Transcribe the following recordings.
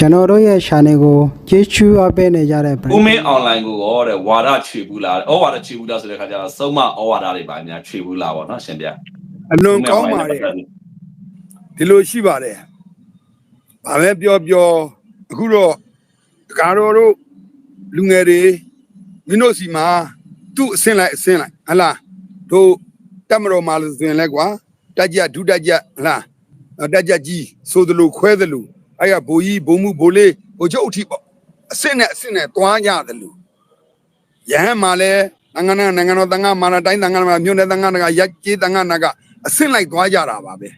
ကျွန်တော်တို့ရဲ့ channel ကိုကျေးဇူးအပ်ပေးနေကြတဲ့ပရိဦးမင်းအွန်လိုင်းကိုရောတဲ့ဝါဒခြေဘူးလားဩဝါဒခြေဘူးလားဆိုတဲ့ခါကျတော့စုံမဩဝါဒတွေပါများခြေဘူးလားပေါ့နော်ရှင်ပြအလွန်ကောင်းပါတယ်ဒီလိုရှိပါတယ်။ဘာပဲပြောပြောအခုတော့ဒကာတော်တို့လူငယ်တွေမင်းတို့စီမှာသူ့အစင်လိုက်အစင်လိုက်ဟလားတို့တက်မတော်မှာလို့ဆိုရင်လဲကွာတက်ကြဒုတက်ကြဟလားတက်ကြကြီးဆိုသလိုခွဲသလို အဲ့ရဘိုးကြီးဘုံမှုဘိုးလေးဘိုးချုပ်အထိပေါ့အစင်နဲ့အစင်နဲ့တွားကြသလိုရဟန်းမှာလဲနိုင်ငံနာနိုင်ငံတော်တန်ခါမာနာတိုင်းတန်ခါမှာမြို့နယ်တန်ခါကရက်ကြီးတန်ခါနာကအစင်လိုက်တွားကြတာပါပဲ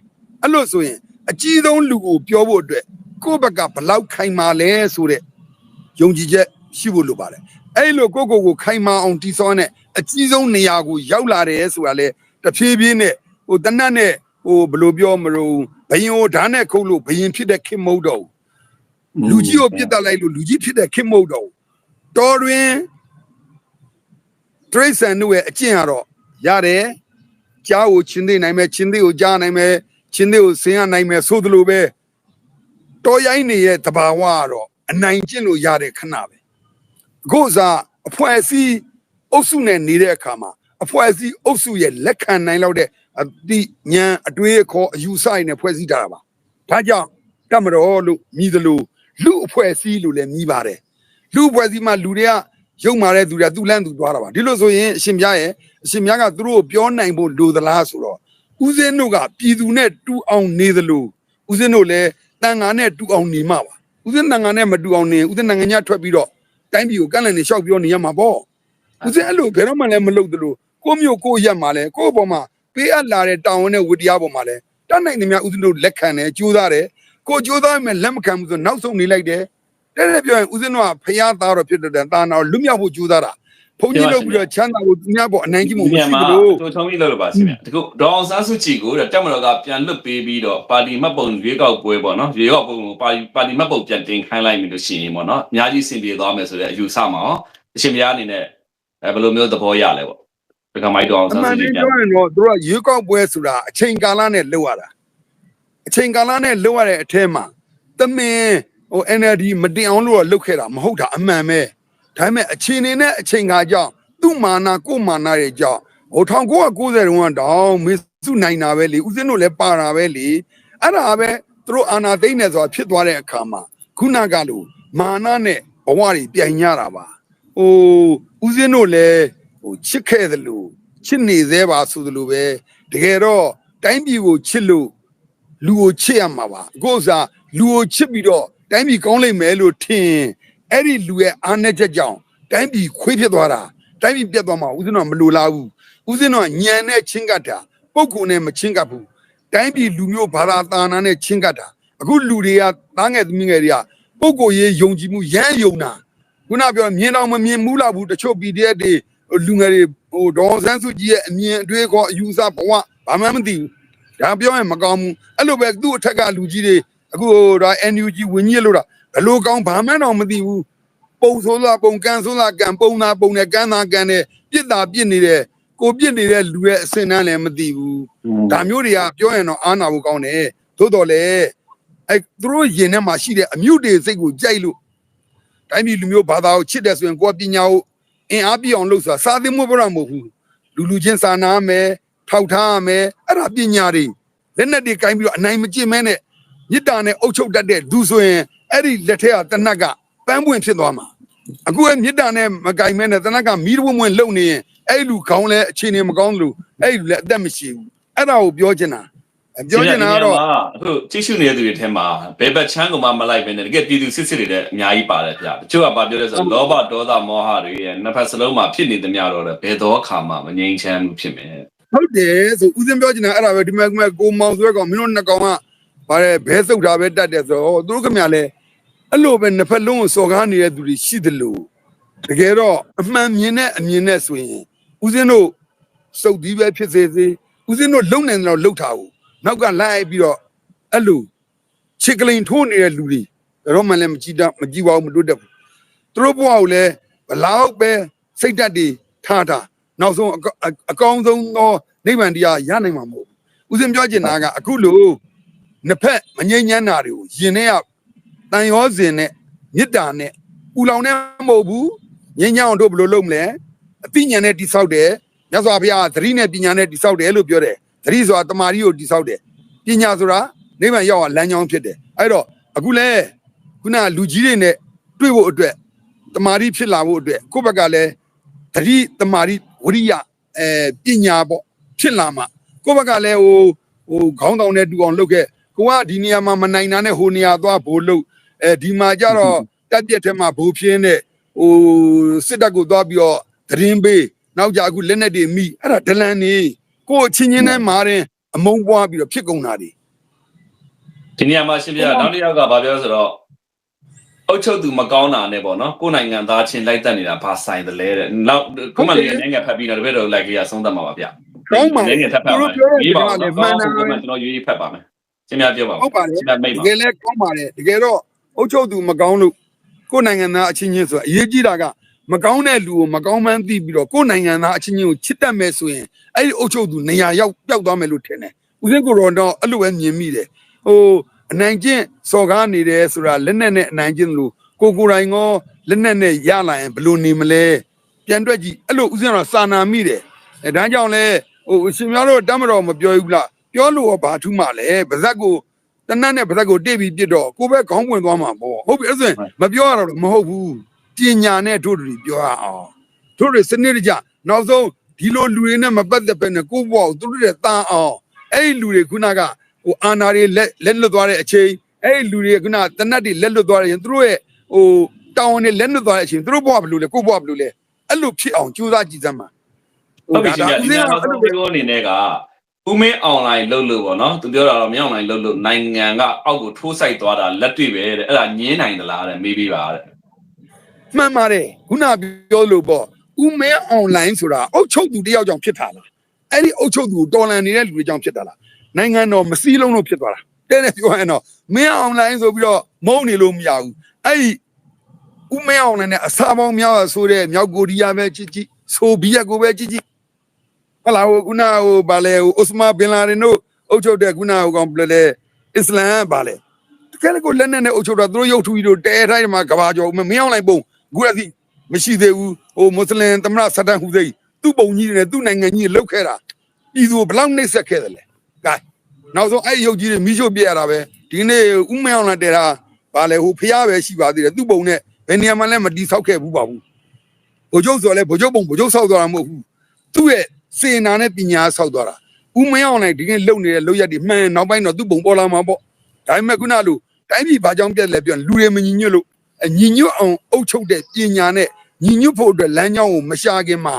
အဲ့လို့ဆိုရင် အကြီးဆုံးလူကိုပြောဖို့အတွက်ကိုယ့်ဘက်ကဘလောက်ခိုင်မာလဲဆိုတဲ့ယုံကြည်ချက်ရှိဖို့လိုပါတယ်အဲ့လိုကိုယ့်ကိုယ်ကိုခိုင်မာအောင်တည်ဆောက်တဲ့အကြီးဆုံးနေရာကိုရောက်လာတယ်ဆိုတာလေတဖြည်းဖြည်းနဲ့ဟိုတနတ်နဲ့ဟိုဘယ်လိုပြောမလို့ ဘယင်ကိုဓာတ်နဲ့ခုတ်လို့ဘယင်ဖြစ်တဲ့ခင်မဟုတ်တော့ဘူးလူကြီးကိုပြစ်တက်လိုက်လို့လူကြီးဖြစ်တဲ့ခင်မဟုတ်တော့ဘူးတော်တွင်တရိษံတို့ရဲ့အကျင့်ကတော့ရတယ်ကြားကိုချင်းသိနိုင်မယ်ချင်းသိကိုကြားနိုင်မယ်ချင်းသိကိုဆင်းရနိုင်မယ်ဆိုသလိုပဲတော်ရိုင်းနေရဲ့တဘာဝကတော့အနိုင်ကျင့်လို့ရတဲ့ခဏပဲအခုစားအဖွဲ့အစည်းအုပ်စုနဲ့နေတဲ့အခါမှာအဖွဲ့အစည်းအုပ်စုရဲ့လက်ခံနိုင်လောက်တဲ့ အတိညာအတွေးအခေါ်အယူဆရနဲ့ဖွဲ့စည်းထားတာပါဒါကြောင့်တတ်မတော်လို့မြည်သလိုလူအဖွဲ့အစည်းလို့လည်းမြည်ပါတယ်လူအဖွဲ့အစည်းမှာလူတွေကရုံမာတဲ့သူတွေကသူ့လန့်သူသွားတာပါဒီလိုဆိုရင်အရှင်မြတ်ရဲ့အရှင်မြတ်ကသူတို့ကိုပြောနိုင်ဖို့လိုသလားဆိုတော့ဦးဇင်းတို့ကပြည်သူနဲ့တူအောင်နေသလိုဦးဇင်းတို့လည်းတန်ငါနဲ့တူအောင်နေမှာပါဦးဇင်းတန်ငါနဲ့မတူအောင်နေဦးဇင်းနိုင်ငံညာထွက်ပြီးတော့တိုင်းပြည်ကိုကန့်လန့်နေလျှောက်ပြောနေရမှာပေါ့ဦးဇင်းအဲ့လိုဘယ်တော့မှလည်းမလုပ်သလိုကိုမျိုးကိုရက်မှာလဲကိုယ့်ဘောမှာ ပေးအပ်လာတဲ့တောင်းဝန်နဲ့ဝတ္တရားပေါ်မှာလဲတတ်နိုင်တယ်များဦးဇင်းတို့လက်ခံတယ်ကြိုးစားတယ်ကိုကြိုးစားမယ်လက်မခံဘူးဆိုနောက်ဆုံးနေလိုက်တယ်တဲ့တဲ့ပြောရင်ဦးဇင်းတို့ကဖျားသားတော့ဖြစ်တဲ့တာနာလွတ်မြောက်ဖို့ကြိုးစားတာဘုန်းကြီးလုပ်ပြီးတော့ချမ်းသာဖို့သူများပေါ်အနိုင်ကြီးမှုဒီမနေရာရှိမှာဘူးလို့တို့ချုံပြီးလို့လို့ပါရှင်ဗျဒီခုဒေါအောင်ဆန်းစုကြည်ကိုတဲ့တက်မတော်ကပြန်လွတ်ပေးပြီးတော့ပါတီမှတ်ပုံရွေးကောက်ပွဲပေါ့နော်ရွေးကောက်ပွဲကိုပါတီပါတီမှတ်ပုံပြန်တင်ခိုင်းလိုက်ပြီလို့ရှိရင်ပေါ့နော်အများကြီးစင်ပြေသွားမယ်ဆိုတဲ့အယူဆမှာရောအရှင်မြတ်အနေနဲ့အဲဘယ်လိုမျိုးသဘောရလဲပေါ့ ဒီကမိုက်ဒေါအောင်အဆန်းမှန်စုတကြည်ည်းပြန်ပြောရင်တော့သူတို့ကရွေးကောက်ပွဲဆိုတာအချိန်ကာလနဲ့လုပ်ရတာအချိန်ကာလနဲ့လုပ်ရတဲ့အထဲမှာသမင်ဟို NLD မတင်အောင်လို့တော့လုပ်ခဲ့တာမဟုတ်တာအမှန်ပဲဒါပေမဲ့အချိန်နေနဲ့အချိန်ခါကြောင့်သူ့မာနာကိုယ့်မာနာရဲ့ကြောင့်ဟို1990တုန်းကတောင်မေစုနိုင်တာပဲလေဦးဇင်းတို့လည်းပါတာပဲလေအဲ့ဒါပဲသူတို့အာနာသိမ့်နေဆိုတာဖြစ်သွားတဲ့အခါမှာခုနကလို့မာနာနဲ့ဘဝတွေပြိုင်ကြတာပါဟိုဦးဇင်းတို့လည်း ဟိုချစ်ခဲ့သလိုချစ်နေသေးပါဆိုသလိုပဲတကယ်တော့တိုင်းပြည်ကိုချစ်လို့လူကိုချစ်ရမှာပါအခုဥစားလူကိုချစ်ပြီးတော့တိုင်းပြည်ကောင်းလိမ့်မယ်လို့ထင်အဲ့ဒီလူရဲ့အားနည်းချက်ကြောင့်တိုင်းပြည်ခွေးဖြစ်သွားတာတိုင်းပြည်ပြတ်သွားမှာဦးဇင်းတော်မလိုလားဘူးဦးဇင်းတော်ညံနဲ့ချင်းကပ်တာပုဂ္ဂိုလ်နဲ့မချင်းကပ်ဘူးတိုင်းပြည်လူမျိုးဘာသာသာနာနဲ့ချင်းကပ်တာအခုလူတွေကသားငယ်သမီးငယ်တွေကပုဂ္ဂိုလ်ရေးယုံကြည်မှုရမ်းယုံတာခုနပြောမြင်တော့မမြင်ဘူးလားဘူးတချို့ PDF တွေ လူငယ်တွေဟိုဒေါ်အောင်ဆန်းစုကြည်ရဲ့အမြင်အတွေးခေါ်အယူဆဘဝဘာမှမသိဘူးဒါပြောရင်မကောင်းဘူးအဲ့လိုပဲသူ့အထက်ကလူကြီးတွေအခုဒါ NUG ဝင်ကြီးလို့တာဘယ်လိုကောင်းဘာမှတော့မသိဘူးပုံဆိုးလားပုံကန်ဆိုးလားကန်ပုံသားပုံနဲ့ကန်သားကန်နဲ့ပြစ်တာပြစ်နေတယ်ကိုပြစ်နေတဲ့လူရဲ့အစင်တန်းလည်းမသိဘူးဒါမျိုးတွေကပြောရင်တော့အာနာဖို့ကောင်းတယ်သို့တော်လည်းအဲ့သူတို့ရင်ထဲမှာရှိတဲ့အမြုပ်တွေစိတ်ကိုကြိုက်လို့တိုင်းပြည်လူမျိုးဘာသာကိုချစ်တယ်ဆိုရင်ကိုယ်ကပညာကို အင်အားပြည့်အောင်လုပ်ဆိုတာစာသင်မှုပြရမဟုတ်ဘူးလူလူချင်းစာနာမယ်ထောက်ထားရမယ်အဲ့ဒါပညာတွေလက်နက်တွေကင်ပြီးတော့အနိုင်မကျင့်မဲနဲ့မြစ်တာနဲ့အုပ်ချုပ်တတ်တဲ့လူဆိုရင်အဲ့ဒီလက်ထက်ကတနတ်ကပန်းပွင့်ဖြစ်သွားမှာအခုကမြစ်တာနဲ့မကင်မဲနဲ့တနတ်ကမီးတဝွင့်ဝွင့်လုံနေရင်အဲ့လူခေါင်းလဲအခြေအနေမကောင်းလို့အဲ့လူလည်းအသက်မရှိဘူးအဲ့ဒါကိုပြောချင်တာ ပြောချင်တာကတော့အခုကြည့်ရှုနေတဲ့သူတွေထဲမှာဘယ်ဘက်ချမ်းကိုမှမလိုက်ဘဲနဲ့တကယ်ပြည်သူစစ်စစ်တွေလည်းအများကြီးပါတယ်ဗျာတချို့ကဘာပြောလဲဆိုတော့လောဘဒေါသမောဟတွေရဲ့နှစ်ဖက်စလုံးမှာဖြစ်နေသမျှတော့ဘယ်တော့အခါမှမငြိမ်းချမ်းမှုဖြစ်မယ်ဟုတ်တယ်ဆိုဦးစင်းပြောချင်တာအဲ့ဒါပဲဒီမဲ့ကိုမောင်ဆွဲကောင်မင်းတို့နှစ်ကောင်ကဗါတယ်ဘဲစုပ်တာပဲတတ်တယ်ဆိုတော့သူတို့ခင်ဗျာလဲအဲ့လိုပဲနှစ်ဖက်လုံးကိုစော်ကားနေတဲ့သူတွေရှိတယ်လို့တကယ်တော့အမှန်မြင်တဲ့အမြင်နဲ့ဆိုရင်ဦးစင်းတို့စုပ်ဒီပဲဖြစ်စေစေဦးစင်းတို့လုံနိုင်တယ်တော့လှုပ်ထားဘူး နောက်ကလိုက်ပြီးတော့အဲ့လိုချစ်ကလိန်ထိုးနေတဲ့လူတွေဘယ်တော့မှလည်းမကြည့်တော့မကြည့်ပါဘူးမတွတ်တတ်ဘူးသူတို့ဘဝကိုလည်းဘလောက်ပဲစိတ်ဓာတ်တွေထားထားနောက်ဆုံးအကောအကောင်းဆုံးသောနိဗ္ဗာန်တရားရနိုင်မှာမဟုတ်ဘူးဦးဇင်းပြောချင်တာကအခုလို့နှစ်ဖက်မငြိမ်းချမ်းတာတွေကိုယင်ထဲကတန်ရောစင်နဲ့မေတ္တာနဲ့ပူလောင်နဲ့မဟုတ်ဘူးငင်းညောင်းတို့ဘယ်လိုလုပ်မလဲအသိဉာဏ်နဲ့တိဆောက်တယ်မြတ်စွာဘုရားကသတိနဲ့ပညာနဲ့တိဆောက်တယ်လို့ပြောတယ် သတိဆိုတာတမာရီကိုတိဆောက်တယ်ပညာဆိုတာနိဗ္ဗာန်ရောက်အောင်လမ်းကြောင်းဖြစ်တယ်အဲ့တော့အခုလဲခုနကလူကြီးတွေနဲ့တွေ့ဖို့အတွက်တမာရီဖြစ်လာဖို့အတွက်ကိုယ့်ဘက်ကလည်းသတိတမာရီဝရိယအဲပညာပေါ့ဖြစ်လာမှာကိုယ့်ဘက်ကလည်းဟိုဟိုခေါင်းတောင်နဲ့တူအောင်လုပ်ခဲ့ကိုကဒီနေရာမှာမနိုင်တာနဲ့ဟိုနေရာသွားဘိုးလုပ်အဲဒီမှာကြတော့တက်ပြက်ထဲမှာဘိုးပြင်းတဲ့ဟိုစစ်တပ်ကိုသွားပြီးတော့သတင်းပေးနောက်ကြအခုလက်နဲ့တွေမိအဲ့ဒါဒလန်နေ ကိုယ်အချင်းချင်းနဲ့မာရင်အမုန်းပွားပြီးတော့ဖြစ်ကုန်တာဒီဒီနေရာမှာရှင်ပြနောက်တစ်ယောက်ကဗာပြောဆိုတော့အုတ်ချုပ်သူမကောင်းတာနဲ့ပေါ့နော်ကိုယ်နိုင်ငံသားချင်းလိုက်တက်နေတာဘာဆိုင်တယ်လဲတဲ့နောက်ခုမှလည်းနိုင်ငံဖတ်ပြီးတော့တပည့်တော်လိုက်ကြီးအဆုံးသတ်မှာပါဗျကောင်းပါလေနိုင်ငံထပ်ဖတ်ပါမယ်ရေးပါဦးနော်ကောင်းမှန်ကျွန်တော်ရေးဖတ်ပါမယ်ရှင်ပြပြောပါဦးဟုတ်ပါတယ်ရှင်ပြမိတ်တပါကယ်လဲကောင်းပါတယ်တကယ်တော့အုတ်ချုပ်သူမကောင်းလို့ကိုယ်နိုင်ငံသားအချင်းချင်းဆိုတာအရေးကြီးတာကမကောင်းတဲ့လူကိုမကောင်းမှန်းသိပြီးတော့ကိုယ်နိုင်ငံသားအချင်းချင်းကိုချစ်တတ်မယ်ဆိုရင် အဲ့ဒီအုတ်ချုပ်သူနေရာရောက်ပျောက်သွားမယ်လို့ထင်တယ်ဦးစင်းကိုရောတော့အဲ့လိုပဲမြင်မိတယ်ဟိုအနိုင်ကျင့်စော်ကားနေတယ်ဆိုတာလက်နဲ့နဲ့အနိုင်ကျင့်လို့ကိုကိုယ်တိုင်ရောလက်နဲ့နဲ့ရလာရင်ဘယ်လိုနေမလဲပြန်တွက်ကြည့်အဲ့လိုဦးစင်းကတော့စာနာမိတယ်အဲဒါကြောင့်လဲဟိုအရှင်များတို့တမ်းမတော်မပြောဘူးလားပြောလို့ရောဘာထူးမှလဲဗဇက်ကိုတနတ်နဲ့ဗသက်ကိုတိတ်ပြီးပြစ်တော့ကိုပဲခေါင်းပွင့်သွားမှာပေါ့ဟုတ်ပြီအဲ့ဆိုရင်မပြောရတော့မဟုတ်ဘူးပညာနဲ့တို့တွေပြောရအောင်တို့တွေစနစ်တကျနောက်ဆုံး ဒီလိုလူတွေနဲ့မပတ်သက်ပဲနဲ့ကိုဘွားကိုတို့တွေတန်းအောင်အဲ့ဒီလူတွေခုနကဟိုအာနာတွေလက်လက်လွတ်သွားတဲ့အချိန်အဲ့ဒီလူတွေခုနတနတ်တွေလက်လွတ်သွားတဲ့ရင်တို့ရဲ့ဟိုတောင်းနေလက်လွတ်သွားတဲ့အချိန်တို့ဘွားဘယ်လိုလဲကိုဘွားဘယ်လိုလဲအဲ့လိုဖြစ်အောင်ကြိုးစားကြည့်စမ်းပါဟုတ်ပြီရှင်ပြဒီနေရာမှာအဲ့ဆုံးလိုပြောအနေနဲ့ကဦးမင်းအွန်လိုင်းလုပ်လို့ပေါ့နော်သူပြောတာတော့မင်းအွန်လိုင်းလုပ်လို့နိုင်ငံကအောက်ကိုထိုးဆိုင်သွားတာလက်တွေ့ပဲတဲ့အဲ့ဒါညင်းနိုင်သလားတဲ့မေးပြီးပါတဲ့မှန်ပါတယ်ခုနပြောလို့ပေါ့ ဥမဲအွန်လိုင်းဆိုတာအုတ်ချုပ်သူတယောက်ကြောင့်ဖြစ်တာလားအဲ့ဒီအုတ်ချုပ်သူကိုတော်လန်နေတဲ့လူတွေကြောင့်ဖြစ်တာလားနိုင်ငံတော်မစည်းလုံးလို့ဖြစ်သွားတာတဲ့တဲ့ပြောရင်တော့မင်းအွန်လိုင်းဆိုပြီးတော့မုန်းနေလို့မရဘူးအဲ့ဒီဥမဲအွန်လိုင်းနဲ့အစာပေါင်းများစွာဆိုတဲ့မြောက်ကိုရီးယားပဲကြည့်ကြည့်ဆိုဘီယက်ကိုပဲကြည့်ကြည့်ဟလာဟိုခုနဟိုဗာလေဟိုအိုစမာဘင်လာဒင်တို့အုတ်ချုပ်တဲ့ခုနဟိုကောင်ဘယ်လဲအစ္စလမ်ဗာလေတကယ်ကိုလက်နဲ့နဲ့အုတ်ချုပ်တော့သူတို့ရုပ်ထူကြီးတို့တဲထိုင်းမှာကဘာကျော်မင်းအောင်လိုက်ပုံအခုအထိမရှိသေးဘူး ဟိုမွတ်စလင်သမရဆဒန်ဟူစိသူ့ပုံကြီးတွေနဲ့သူ့နိုင်ငံကြီးတွေလှုပ်ခဲ့တာပြည်သူကိုဘယ်လောက်နှိပ်စက်ခဲ့တယ်လဲကဲနောက်ဆုံးအဲ့ဒီရုပ်ကြီးတွေမိရှုပြရတာပဲဒီနေ့ဥမအောင်လာတဲတာဗာလေဟိုဖျားပဲရှိပါသေးတယ်သူ့ပုံနဲ့ဘယ်နေရာမှလည်းမတီးဆောက်ခဲ့ဘူးပါဘူးဘိုလ်ချုပ်ဆိုလဲဘိုလ်ချုပ်ပုံဘိုလ်ချုပ်ဆောက်သွားတာမဟုတ်ဘူးသူ့ရဲ့စေနာနဲ့ပညာဆောက်သွားတာဥမအောင်လိုက်ဒီကနေ့လုံနေတဲ့လုံရက်တွေမှန်နောက်ပိုင်းတော့သူ့ပုံပေါ်လာမှာပေါ့ဒါပေမဲ့ခုနလိုတိုင်းပြည်ဘာကြောင့်ပြက်လဲပြောရင်လူတွေမညီညွတ်လို့အညီညွတ်အောင်အုပ်ချုပ်တဲ့ပညာနဲ့ ညီညွတ်ဖို့အတွက်လမ်းကြောင်းကိုမရှာခင်မှာ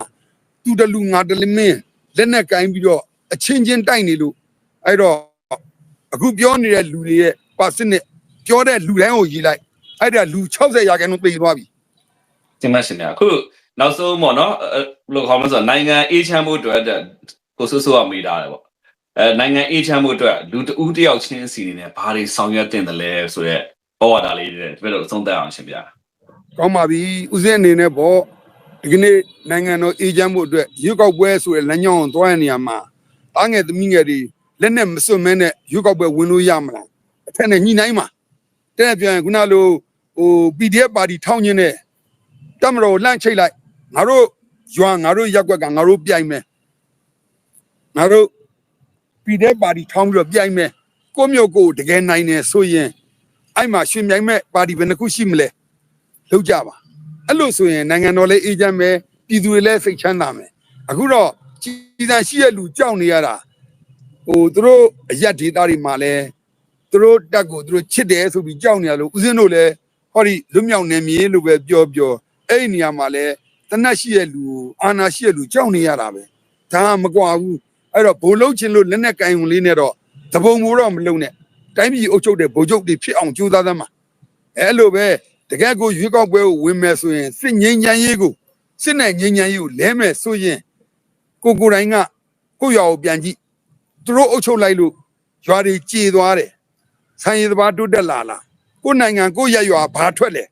သူတလူငါတလမင်းလက်နဲ့ကင်ပြီးတော့အချင်းချင်းတိုက်နေလို့အဲ့တော့အခုပြောနေတဲ့လူတွေရဲ့ပါစနစ်ပြောတဲ့လူတိုင်းကိုရေးလိုက်အဲ့ဒါလူ60ရာခိုင်နှုန်းသိသွားပြီဒီမှာရှင်ပြအခုနောက်ဆုံးပေါ့နော်အဲ့ဘယ်လိုခေါ်မလဲဆိုတော့နိုင်ငံအေးချမ်းဖို့အတွက်တဲ့ကိုဆူဆူကမေးတာတယ်ပေါ့အဲနိုင်ငံအေးချမ်းဖို့အတွက်လူတဦးတစ်ယောက်ချင်းစီနေနဲ့ဘာတွေဆောင်ရွက်တင်တယ်လဲဆိုတော့ဘဝတာလေးတွေတပည့်တော်အဆုံးသတ်အောင်ရှင်ပြ ကောင်းပါပြီဦးစင်းအနေနဲ့ပေါ့ဒီကနေ့နိုင်ငံတော်အေဂျင့်မှုအတွက်ရွေးကောက်ပွဲဆိုတဲ့လမ်းကြောင်းကိုသွားရနေရမှာတားငယ်သမီးငယ်တွေလက်နဲ့မစွတ်မဲနဲ့ရွေးကောက်ပွဲဝင်လို့ရမလားအထက်နဲ့ညှိနှိုင်းမှာတဲ့ပြန်ခုနလိုဟို PDF ပါတီထောင်းခြင်းနဲ့တမတော်လှန့်ချိတ်လိုက်ငါတို့ရွာငါတို့ရက်ွက်ကငါတို့ပြိုင်မယ်ငါတို့ PDF ပါတီထောင်းပြီးတော့ပြိုင်မယ်ကိုမျိုးကိုတကယ်နိုင်တယ်ဆိုရင်အဲ့မှာရှင်မြိုင်မဲ့ပါတီဘယ်နှခုရှိမလဲ လုပ်ကြပါအဲ့လို့ဆိုရင်နိုင်ငံတော်လည်းအေးချမ်းမယ်ပြည်သူတွေလည်းစိတ်ချမ်းသာမယ်အခုတော့ကြီးစားရှိတဲ့လူကြောက်နေရတာဟိုသူတို့အရက်ဒေတာတွေမှာလည်းသူတို့တက်ကိုသူတို့ချစ်တယ်ဆိုပြီးကြောက်နေရလို့ဦးဇင်းတို့လည်းဟောဒီလွတ်မြောက်နေမြေလို့ပဲပြောပြောအဲ့ဒီနေရာမှာလည်းတနတ်ရှိတဲ့လူကိုအာနာရှိတဲ့လူကြောက်နေရတာပဲဒါကမကွာဘူးအဲ့တော့ဘိုလ်လုံးချင်းလို့လက်နဲ့ကင်ုံလေးနဲ့တော့တပုံမိုးတော့မလုံးနဲ့တိုင်းပြည်အုပ်ချုပ်တဲ့ဗိုလ်ချုပ်တွေဖြစ်အောင်ကြိုးစားသမ်းပါအဲ့လိုပဲ တကယ်ကိုရွေးကောက်ပွဲကိုဝင်မယ်ဆိုရင်စစ်ငိမ့်ချမ်းရေးကိုစစ်နဲ့ငိမ့်ချမ်းရေးကိုလဲမယ်ဆိုရင်ကိုကိုယ်တိုင်ကကိုယ့်ရွာကိုပြန်ကြည့်သူတို့အုပ်ချုပ်လိုက်လို့ရွာတွေကြေသွားတယ်ဆိုင်ရည်သဘာတိုးတက်လာလားကိုယ်နိုင်ငံကိုယ့်ရက်ရွာဘာထွက်လဲ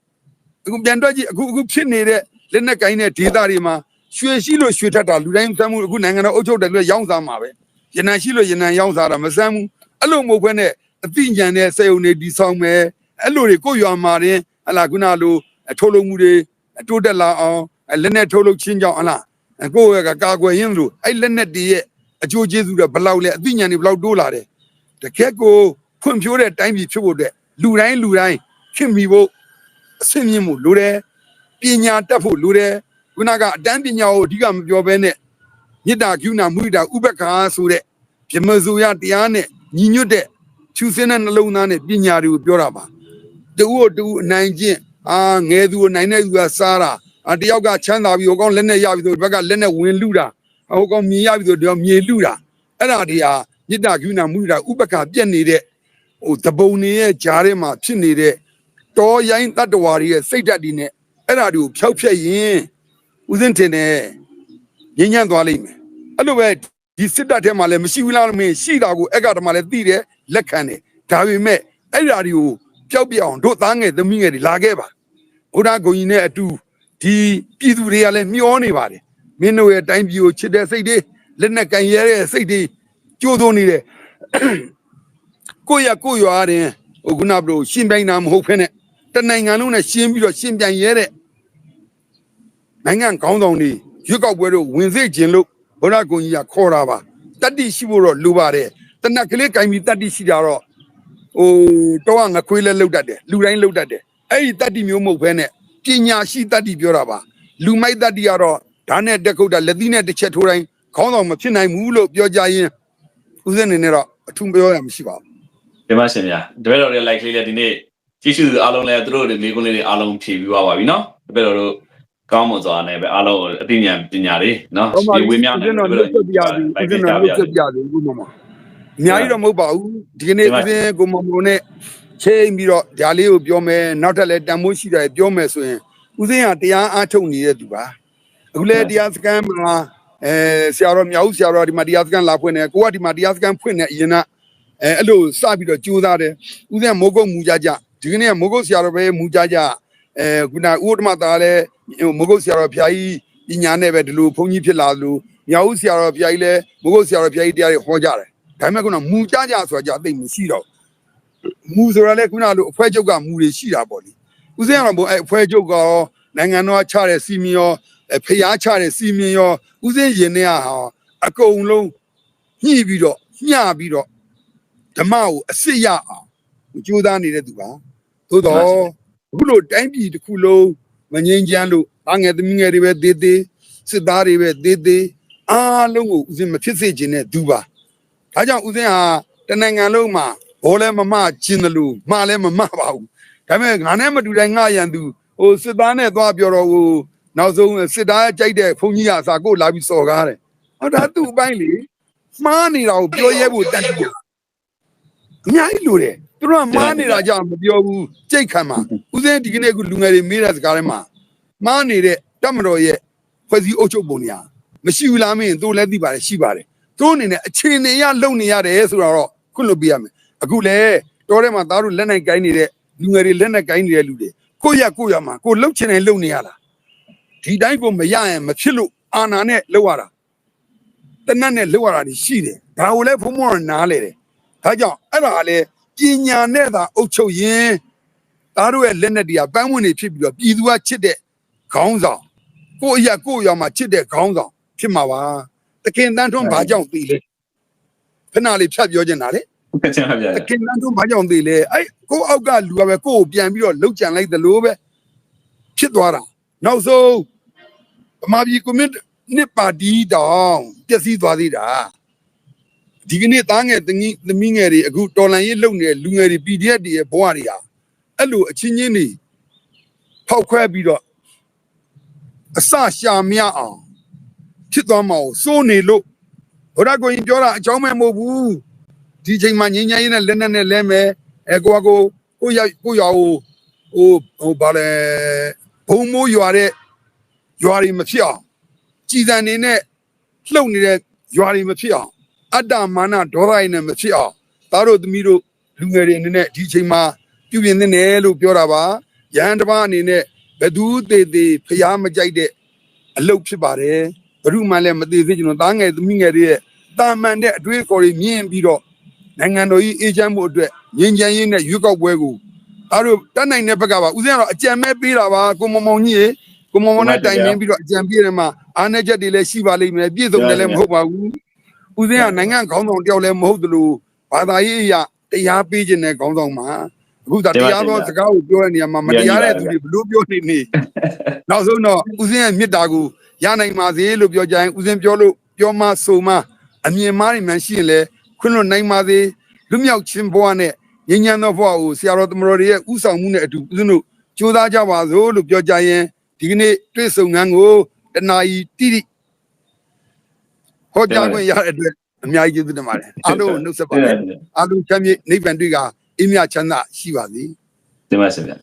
အခုပြန်တွက်ကြည့်အခုအခုဖြစ်နေတဲ့လက်နက်ကိုင်းတဲ့ဒေသတွေမှာရွှေရှိလို့ရွှေထက်တာလူတိုင်းသမ်းမှုအခုနိုင်ငံတော်အုပ်ချုပ်တယ်လို့ရောင်းစားမှာပဲရနံရှိလို့ရနံရောင်းစားတာမစမ်းဘူးအဲ့လိုမဟုတ်ဘဲနဲ့အသိဉာဏ်နဲ့စေုံနေဒီဆောင်မယ်အဲ့လိုတွေကိုရွာမှာရင် ဟလာခုနလိုထုတ်လုပ်မှုတွေတိုးတက်လာအောင်လက်နဲ့ထုတ်လုပ်ချင်းကြောင့်ဟလာကိုယ့်ရဲ့ကာကွယ်ရင်းလို့အဲ့လက်နဲ့တည်းရဲ့အကျိုးကျေးဇူးတွေဘလောက်လဲအသိဉာဏ်တွေဘလောက်တိုးလာတယ်တကယ်ကိုဖွံ့ဖြိုးတဲ့တိုင်းပြည်ဖြစ်ဖို့အတွက်လူတိုင်းလူတိုင်းခင်မိဖို့အဆင့်မြင့်မှုလိုတယ်ပညာတတ်ဖို့လိုတယ်ခုနကအတန်းပညာကိုအဓိကမပြောဘဲနဲ့မေတ္တာကရုဏာမုဒိတာဥပက္ခာဆိုတဲ့ဗြဟ္မဇူရတရားနဲ့ညီညွတ်တဲ့ဖြူစင်းတဲ့နှလုံးသားနဲ့ပညာတွေကိုပြောတာပါ တူကိုတူအနိုင်ကျင့်အာငယ်သူကိုနိုင်တဲ့သူကစားတာအာတယောက်ကချမ်းသာပြီးဟိုကောင်လက်နဲ့ရပြီးဆိုဒီဘက်ကလက်နဲ့ဝင်လူတာဟိုကောင်မြေရပြီးဆိုတော့မြေလူတာအဲ့ဒါတွေဟာမေတ္တာကရုဏာမုဒိတာဥပက္ခာပြက်နေတဲ့ဟိုတပုံနေရဲ့ကြားထဲမှာဖြစ်နေတဲ့တောရိုင်းတတ္တဝါတွေရဲ့စိတ်ဓာတ်တွေနဲ့အဲ့ဒါတွေကိုဖျောက်ဖျက်ရင်ဦးစင်းတင်တယ်ငြိမ်းချမ်းသွားလိမ့်မယ်အဲ့လိုပဲဒီစစ်တပ်ထဲမှာလည်းမရှိဘူးလားမင်းရှိတာကိုအဲ့ကတည်းကလည်းသိတယ်လက်ခံတယ်ဒါပေမဲ့အဲ့ဓာတွေကို ပျောက်ပြအောင်တို့သားငယ်သမီးငယ်တွေလာခဲ့ပါဘုရားဂုံကြီးနဲ့အတူဒီပြည်သူတွေကလည်းမျောနေပါတယ်မင်းတို့ရဲ့တိုင်းပြည်ကိုချစ်တဲ့စိတ်တွေလက်နဲ့ကန်ရဲတဲ့စိတ်တွေကြိုးသွန်းနေတယ်ကိုယ့်ရကိုယ့်ရွာရင်ဟိုခုနကဘလို့ရှင်းပြိုင်တာမဟုတ်ဖ ೇನೆ တနိုင်ငံလုံးနဲ့ရှင်းပြီးတော့ရှင်းပြိုင်ရဲတဲ့နိုင်ငံခေါင်းဆောင်တွေရွက်ကောက်ပွဲတို့ဝင်စေခြင်းလို့ဘုရားဂုံကြီးကခေါ်တာပါတတ္တိရှိဖို့တော့လိုပါတယ်တနက်ကလေးကင်ပြီးတတ္တိရှိတာတော့ ဟိုတော့ငခွေးလဲလှုပ်တတ်တယ်လူတိုင်းလှုပ်တတ်တယ်အဲ့ဒီတတ္တိမျိုးမဟုတ်ဘဲနဲ့ပညာရှိတတ္တိပြောတာပါလူမိုက်တတ္တိကတော့ဓာတ်နဲ့တက်ခုတ်တာလက်သီးနဲ့တစ်ချက်ထိုးတိုင်းခေါင်းဆောင်မဖြစ်နိုင်ဘူးလို့ပြောကြရင်ဦးစင်းနေနဲ့တော့အထူးပြောရမှာမရှိပါဘူးဒီမှာရှင်ဗျာတပည့်တော်တွေ like လေးလည်းဒီနေ့ကြည့်ရှုသူအားလုံးလည်းသူတို့တွေမိကုန်းလေးတွေအားလုံးဖြည့်ပြီးသွားပါပြီနော်တပည့်တော်တို့ကောင်းမွန်စွာနဲ့ပဲအားလုံးအသိဉာဏ်ပညာတွေနော်ဟုတ်ပါဒီဘူးဝေမျှဦးဇနဲ့င်းတော်လွတ်ဆက်ပြရစီဦးဇင်းတော်လွတ်ဆက်ပြစီအခုမှမ အများကြီးတော့မဟုတ်ပါဘူးဒီကနေ့ဦးဇင်းကိုမမုံနဲ့ချိန်ပြီးတော့ဓာလေးကိုပြောမယ်နောက်ထပ်လည်းတန်မိုးရှိတယ်ပြောမယ်ဆိုရင်ဦးဇင်းကတရားအားထုတ်နေတဲ့သူပါအခုလည်းတရားစခန်းမှာအဲဆရာတော်မြောက်ဆရာတော်ဒီမှာတရားစခန်းလာဖွင့်နေကိုကဒီမှာတရားစခန်းဖွင့်နေအရင်ကအဲအဲ့လိုစပြီးတော့ကြိုးစားတယ်ဦးဇင်းမိုးကုတ်မူကြကြဒီကနေ့မိုးကုတ်ဆရာတော်ပဲမူကြကြအဲခုနဥဒ္ဓမသားလည်းမိုးကုတ်ဆရာတော်ဖျားကြီးပညာနဲ့ပဲဒီလိုဘုန်းကြီးဖြစ်လာလို့မြောက်ဆရာတော်ဖျားကြီးလည်းမိုးကုတ်ဆရာတော်ဖျားကြီးတရားတွေဟောကြတယ် ဒါပေမဲ့ခုနမူကြကြဆိုတာကြအသိမရှိတော့မူဆိုတာလည်းခုနလိုအဖွဲချုပ်ကမူတွေရှိတာပေါ့လေဦးဇင်းကတော့ဘုအဲအဖွဲချုပ်ကရောနိုင်ငံတော်ချတဲ့စီမီရောဖျားချတဲ့စီမီရောဦးဇင်းရင်ထဲဟာအကုန်လုံးညှိပြီးတော့ညှပြီးတော့ဓမ္မကိုအစစ်ရအောင်ကြိုးစားနေတဲ့သူပါသို့တော့အခုလိုတိုင်းပြည်တစ်ခုလုံးမငြိမ်းချမ်းလို့အငယ်သမီးငယ်တွေပဲသေးသေးစစ်သားတွေပဲသေးသေးအားလုံးကိုဦးဇင်းမဖြစ်စေခြင်းနဲ့သူပါ ဒါကြောင့်ဦးဇင်းဟာတနိုင်ငံလုံးမှာဘောလဲမမခြင်းတယ်လို့မှားလဲမမပါဘူးဒါပေမဲ့ငါနဲ့မတူတိုင်းငါရန်သူဟိုစစ်သားနဲ့သွားပြောတော့ဟိုနောက်ဆုံးစစ်သားကြိုက်တဲ့ဘုန်းကြီးကအစာကိုလာပြီးစော်ကားတယ်ဟောဒါသူ့အပိုင်းလေမှားနေတာကိုပြောရဲဖို့တတ်တယ်အများကြီးလိုတယ်သူတို့ကမှားနေတာကြောင့်မပြောဘူးကြိတ်ခံမှာဦးစင်းဒီကနေ့ကလူငယ်တွေမေးတဲ့စကားထဲမှာမှားနေတဲ့တမတော်ရဲ့ဖွဲ့စည်းအုပ်ချုပ်ပုံညာမရှိဘူးလားမင်းတို့လည်းသိပါတယ်ရှိပါတယ် သူတို့အနေနဲ့အခြေအနေရလုံနေရတယ်ဆိုတော့ခွင့်လွှတ်ပေးရမယ်အခုလေတောထဲမှာသားတို့လက်နိုင်ကိုင်းနေတဲ့လူငယ်တွေလက်နဲ့ကိုင်းနေတဲ့လူတွေကိုရကိုရမှာကိုလှုပ်ချင်တယ်လှုပ်နေရတာဒီတိုင်းကိုမရရင်မဖြစ်လို့အာနာနဲ့လှုပ်ရတာတနတ်နဲ့လှုပ်ရတာရှိတယ်ဒါကိုလည်းဘုံမောနားလေတယ်ဒါကြောင့်အဲ့ဒါကလည်းပညာနဲ့သာအုပ်ချုပ်ရင်သားတို့ရဲ့လက်နဲ့တရားပန်းဝင်နေဖြစ်ပြီးတော့ပြည်သူကချစ်တဲ့ခေါင်းဆောင်ကိုအရာကိုအရာမှာချစ်တဲ့ခေါင်းဆောင်ဖြစ်မှာပါတ ခင်တန်းထွန်းဘာကြောင့်သိလဲခဏလေးဖြတ်ပြောချင်တာလေဟုတ်ကဲ့ရှင်ဗျာတခင်တန်းထွန်းဘာကြောင့်သိလဲအဲ့ကိုအောက်ကလူကပဲကိုကိုပြန်ပြီးတော့လှုပ်ကြံလိုက်သလိုပဲဖြစ်သွားတာနောက်ဆုံးဗမာပြည်ကွန်မြူနစ်ပါတီတောင်ပျက်စီးသွားသေးတာဒီကနေ့သားငယ်သမီးသမီးငယ်တွေအခုတော်လန်ရေးလုပ်နေတဲ့လူငယ်တွေ PDF တွေရဲ့ဘဝတွေဟာအဲ့လိုအချင်းချင်းတွေဖောက်ခွဲပြီးတော့အစရှာမြအောင် ဖြစ်သွားမှာကိုစိုးနေလို့ဘုရားကိုရင်ပြောတာအကြောင်းမဲ့မဟုတ်ဘူးဒီချိန်မှာငင်းငင်းရေးနဲ့လက်နဲ့နဲ့လဲမယ်အဲကိုကကိုကိုရကိုရဟိုဟိုဟိုဘာလဲဘုံမိုးရွာတဲ့ရွာတွေမဖြစ်အောင်ကြည်စံနေနဲ့လှုပ်နေတဲ့ရွာတွေမဖြစ်အောင်အတ္တမာနဒေါသတွေနဲ့မဖြစ်အောင်သားတို့သမီးတို့လူငယ်တွေအနေနဲ့ဒီချိန်မှာပြုပြင်သင့်တယ်လို့ပြောတာပါရဟန်းတစ်ပါးအနေနဲ့ဘသူသေးသေးဖျားမကြိုက်တဲ့အလုပ်ဖြစ်ပါတယ် ဘယ်သူမှလည်းမသေးသေးကျွန်တော်သားငယ်သမီးငယ်တွေရဲ့တာမန်တဲ့အတွေးအခေါ်တွေမြင်ပြီးတော့နိုင်ငံတော်ကြီးအေးချမ်းမှုအတွက်ငြိမ်းချမ်းရေးနဲ့ရွေးကောက်ပွဲကိုအားတို့တတ်နိုင်တဲ့ဘက်ကပါဦးဇင်းကတော့အကြံမဲ့ပေးတာပါကိုမောင်မောင်ကြီးရေကိုမောင်မောင်နဲ့တိုင်ပင်ပြီးတော့အကြံပေးတယ်မှာအားနေချက်တွေလည်းရှိပါလိမ့်မယ်ပြည့်စုံတယ်လည်းမဟုတ်ပါဘူးဦးဇင်းကနိုင်ငံခေါင်းဆောင်တယောက်လည်းမဟုတ်သလိုဘာသာရေးအရာတရားပေးခြင်းတဲ့ခေါင်းဆောင်မှာအခုဒါတရားသောစကားကိုပြောတဲ့နေရာမှာမတရားတဲ့သူတွေဘလို့ပြောနေနေနောက်ဆုံးတော့ဦးဇင်းရဲ့မေတ္တာကို ရနိုင်ပါစေလို့ပြောကြရင်ဦးဇင်းပြောလို့ပြောမဆိုမအမြင်မားနေမှရှိရင်လည်းခွင့်လွတ်နိုင်ပါစေလူမြောက်ခြင်းဘဝနဲ့ငញ្ញံသောဘဝကိုဆရာတော်တမတော်တွေရဲ့ဥဆောင်မှုနဲ့အတူဦးဇင်းတို့ကြိုးစားကြပါစို့လို့ပြောကြရင်ဒီကနေ့တွေ့ဆုံငန်းကိုတနာယီတိတိဟောကြားခွင့်ရတဲ့အတွက်အများကြီးကျေးဇူးတင်ပါတယ်အားလုံးကိုနှုတ်ဆက်ပါတယ်အားလုံးချမ်းမြေ့နိဗ္ဗာန်တွေ့ကအင်းမြချမ်းသာရှိပါစေတင်ပါရှင်ဗျ